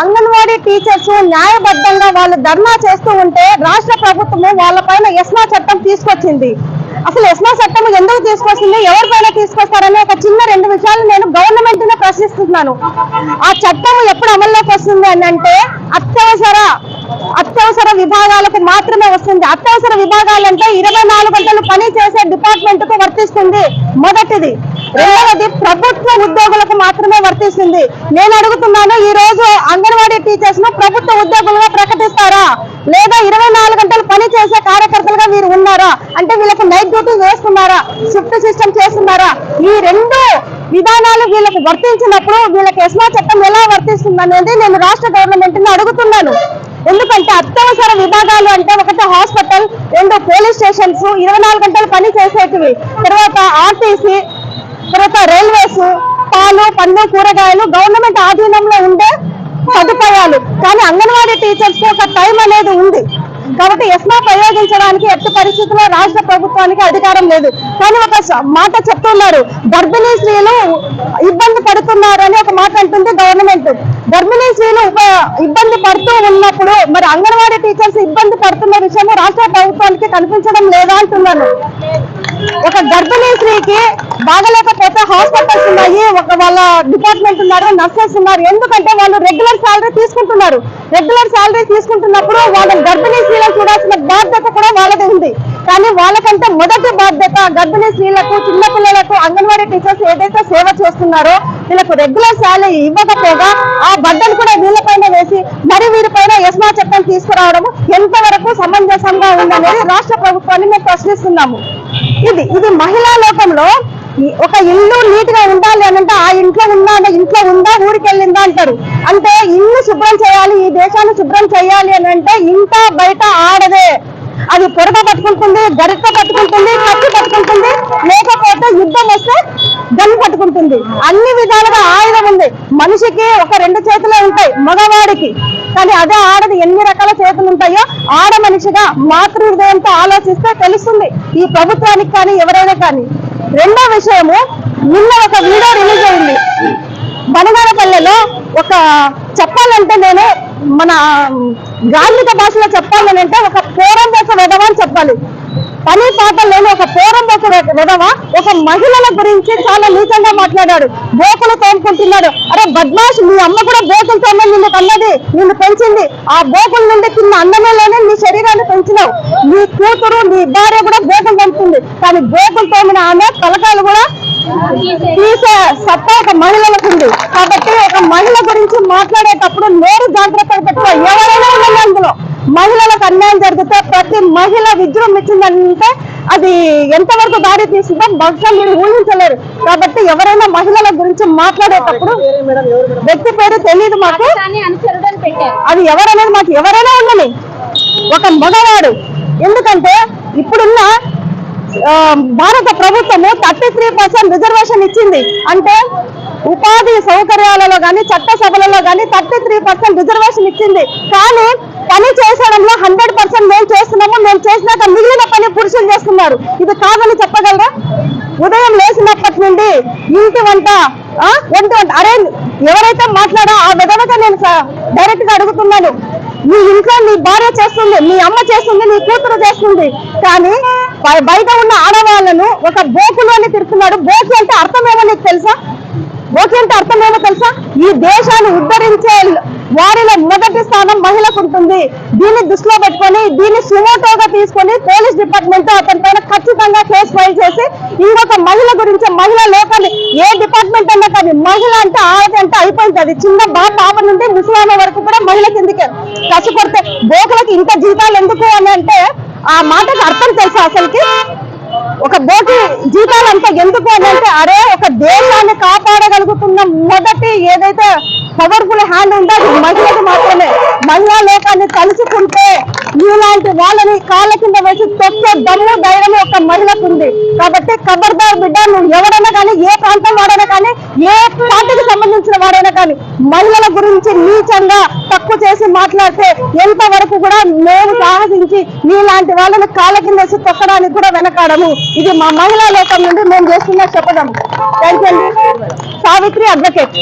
Anganwadi teachers న్యాయబద్ధంగా వాళ్ళు ధర్నా చేస్తూ ఉంటే రాష్ట్ర ప్రభుత్వము వాళ్ళ పైన ఎస్మా చట్టం తీసుకొచ్చింది. అసలు ఎస్మా చట్టం ఎందుకు తీసుకొచ్చింది? ఎవరిపైన తీసుకొస్తారనే ఒక చిన్న రెండు విషయాలు నేను గవర్నమెంట్ని ప్రశ్నిస్తున్నాను. ఆ చట్టం ఎప్పుడు అమల్లోకి వస్తుంది అని అంటే అత్యవసర అత్యవసర విభాగాలకు మాత్రమే వస్తుంది. అత్యవసర విభాగాలు అంటే ఇరవై నాలుగు గంటలు పని చేసే డిపార్ట్మెంట్కు వర్తిస్తుంది. మొదటిది. రెండవది ప్రభుత్వ ఉద్యోగులకు మాత్రమే వర్తిస్తుంది. నేను అడుగుతున్నాను ఈ రోజు అంగన్వాడీ టీచర్స్ను ప్రభుత్వ ఉద్యోగులుగా ప్రకటిస్తారా? లేదా ఇరవై నాలుగు గంటలు పని చేసే కార్యకర్తలుగా వీరు ఉన్నారా? అంటే వీళ్ళకి నైట్ డ్యూటీ వేస్తున్నారా? షిఫ్ట్ సిస్టమ్ చేస్తున్నారా? ఈ రెండు విధానాలు వీళ్ళకి వర్తించినప్పుడు వీళ్ళకి ఎస్మా చట్టం ఎలా వర్తిస్తుంది అనేది నేను రాష్ట్ర గవర్నమెంట్ని అడుగుతున్నాను. ఎందుకంటే అత్యవసర విభాగాలు అంటే ఒకటి హాస్పిటల్ రెండు పోలీస్ స్టేషన్స్ ఇరవై నాలుగు గంటలు పని చేసేటివి. తర్వాత ఆర్టీసీ తర్వాత రైల్వేస్ పాలు పండ్లు కూరగాయలు గవర్నమెంట్ ఆధీనంలో ఉండే సదుపాయాలు. కానీ అంగన్వాడీ టీచర్స్ ఒక టైం అనేది ఉంది. కాబట్టి ఎస్మా ప్రయోగించడానికి ఎట్టి పరిస్థితుల్లో రాష్ట్ర ప్రభుత్వానికి అధికారం లేదు. కానీ ఒక మాట చెప్తున్నారు. గర్భిణీ స్త్రీలు ఇబ్బంది పడుతున్నారు అని ఒక మాట అంటుంది గవర్నమెంట్. గర్భిణీ స్త్రీలు ఇబ్బంది పడుతూ ఉన్నప్పుడు మరి అంగన్వాడీ టీచర్స్ ఇబ్బంది పడుతున్న విషయం రాష్ట్ర ప్రభుత్వానికి కనిపించడం లేదా అంటున్నాను. ఒక గర్భిణీ స్త్రీకి బాగలేకపోతే హాస్పిటల్స్ ఉన్నాయి ఒక వాళ్ళ డిపార్ట్మెంట్ ఉన్నారు నర్సెస్ ఉన్నారు. ఎందుకంటే వాళ్ళు రెగ్యులర్ శాలరీ తీసుకుంటున్నారు. రెగ్యులర్ శాలరీ తీసుకుంటున్నప్పుడు వాళ్ళ గర్భిణీ స్త్రీలను చూడాల్సిన బాధ్యత కూడా వాళ్ళది ఉంది కానీ వాళ్ళకంటే మొదటి బాధ్యత గర్భిణీ స్త్రీలకు చిన్నపిల్లలకు అంగన్వాడీ టీచర్స్ ఏదైతే సేవ చేస్తున్నారో వీళ్ళకు రెగ్యులర్ శాలరీ ఇవ్వకపోగా ఆ బడ్డను కూడా వీళ్ళపైన వేసి మరి వీరిపైన యస్మా చట్టం తీసుకురావడం ఎంతవరకు సమంజసంగా ఉందనేది రాష్ట్ర ప్రభుత్వాన్ని మేము ప్రశ్నిస్తున్నాము. ఇది ఇది మహిళా లోకంలో ఒక ఇల్లు నీట్గా ఉండాలి అని అంటే ఆ ఇంట్లో ఉందా అంటే ఇంట్లో ఉందా ఊరికి వెళ్ళిందా అంటారు. అంటే ఇల్లు శుభ్రం చేయాలి ఈ దేశాన్ని శుభ్రం చేయాలి అని అంటే ఇంట బయట ఆడదే. అది పొరగ పట్టుకుంటుంది గరిట పట్టుకుంటుంది కత్తి పట్టుకుంటుంది లేకపోతే యుద్ధం వస్తే గన్ పట్టుకుంటుంది. అన్ని విధాలుగా ఆయుధం ఉంది. మనిషికి ఒక రెండు చేతులే ఉంటాయి మగవాడికి. కానీ అదే ఆడది ఎన్ని రకాల చేతులు ఉంటాయో ఆడ మనిషిగా మాతృ హృదయంతో ఆలోచిస్తే తెలుస్తుంది. ఈ ప్రభుత్వానికి కానీ ఎవరైనా కానీ. రెండో విషయము నిన్న ఒక వీడియో రిలీజ్ అయింది. బనగానపల్లెలో ఒక చెప్పాలంటే నేను మన గాంధిక భాషలో చెప్పాలని అంటే ఒక పోరం దశ విధవ అని చెప్పాలి. పని పాట లేని ఒక పోరం దశ విధవ ఒక మహిళల గురించి చాలా నీచంగా మాట్లాడాడు. బోకులు తోముకుంటున్నాడు. అరే బద్మాష్ మీ అమ్మ కూడా బోకులు తోమని నిన్ను కన్నది నిన్ను పెంచింది. ఆ బోకుల నుండి తిన్న అన్నమేలోనే నీ శరీరాన్ని పెంచినావు. నీ కూతురు నీ భార్య కూడా బోకులు తోముతుంది. కానీ బోకులు తోమిన ఆమె తలకాయలు కూడా తీసే సత్తా ఒక మహిళలకు ఉంది. కాబట్టి ఒక మహిళ గురించి మాట్లాడేటప్పుడు నోరు జాగ్రత్తగా పెట్టుకో ఎవరైనా ఉండండి అందులో మహిళలకు అన్యాయం జరిగితే ప్రతి మహిళ విజృంభించిందంటే అది ఎంతవరకు దారి తీసిందో బహుశా మీరు ఊహించలేరు. కాబట్టి ఎవరైనా మహిళల గురించి మాట్లాడేటప్పుడు వ్యక్తి పేరు తెలియదు మాకు. అది ఎవరనేది మాకు ఎవరైనా ఉండని ఒక మగవాడు. ఎందుకంటే ఇప్పుడున్న భారత ప్రభుత్వము థర్టీ త్రీ పర్సెంట్ రిజర్వేషన్ ఇచ్చింది. అంటే ఉపాధి సౌకర్యాలలో కానీ చట్టసభలలో కానీ థర్టీ త్రీ పర్సెంట్ రిజర్వేషన్ ఇచ్చింది. కానీ పని చేసడంలో హండ్రెడ్ పర్సెంట్ మేము చేస్తున్నాము. మేము చేసినాక మిగిలిన పని పురుషులు చేస్తున్నారు. ఇది కాదని చెప్పగలరా? ఉదయం లేచినప్పటి నుండి ఇంటి వంట ఆ, వంట వంట. అరే ఎవరైతే మాట్లాడో ఆ విధంగా నేను డైరెక్ట్గా అడుగుతున్నాను. నీ ఇంట్లో నీ భార్య చేస్తుంది నీ అమ్మ చేస్తుంది నీ కూతురు చేస్తుంది. కానీ బయట ఉన్న ఆడవాళ్ళను ఒక బోకులు అని తిరుగుతున్నాడు బోకు అంటే అర్థం ఏమో నీకు తెలుసా? ఓకే అంటే అర్థం ఏమో తెలుసా? ఈ దేశాన్ని ఉద్ధరించే వారిలో మొదటి స్థానం మహిళకు ఉంటుంది. దీన్ని దృష్టిలో పెట్టుకొని దీన్ని సుమోటోగా తీసుకొని పోలీస్ డిపార్ట్మెంట్ అతని పైన ఖచ్చితంగా కేసు ఫైల్ చేసి ఇంకొక మహిళ గురించి మహిళా లోకాన్ని ఏ డిపార్ట్మెంట్ అన్నా కానీ మహిళ అంటే ఆడది అంటే అయిపోయింది. అది చిన్న బాబు పాప నుండి ముసలామ వరకు కూడా మహిళ కిందికే కష్టపడితే బోకులకి ఇంత జీతాలు ఎందుకు అని అంటే ఆ మాటకు అర్థం తెలుసా అసలుకి? ఒక బోటి అంత ఎందుకు అని అంటే అరే ఒక దేశాన్ని కాపాడగలుగుతున్న మొదటి ఏదైతే పవర్ఫుల్ హ్యాండ్ ఉందో అది మహిళలు మాత్రమే. మహిళా లోకాన్ని కలుసుకుంటే మీలాంటి వాళ్ళని కాళ్ళ కింద వేసి తొక్కే దమ్ము ధైర్యం ఒక మహిళకు ఉంది. కాబట్టి ఖబర్దార్ బిడ్డ నువ్వు ఎవరైనా కానీ ఏ ప్రాంతం వాడైనా కానీ ఏ పార్టీకి సంబంధించిన వాడైనా కానీ మహిళల గురించి నీచంగా తక్కువ చేసి మాట్లాడితే ఎంత వరకు కూడా మేము సాహసించి మీలాంటి వాళ్ళని కాళ్ళ కింద వేసి తొక్కడానికి కూడా వెనకాడము. ఇది మా మహిళా లోకం నుండి మేము చేస్తున్న చెప్పడం. Thank Savitri advocate.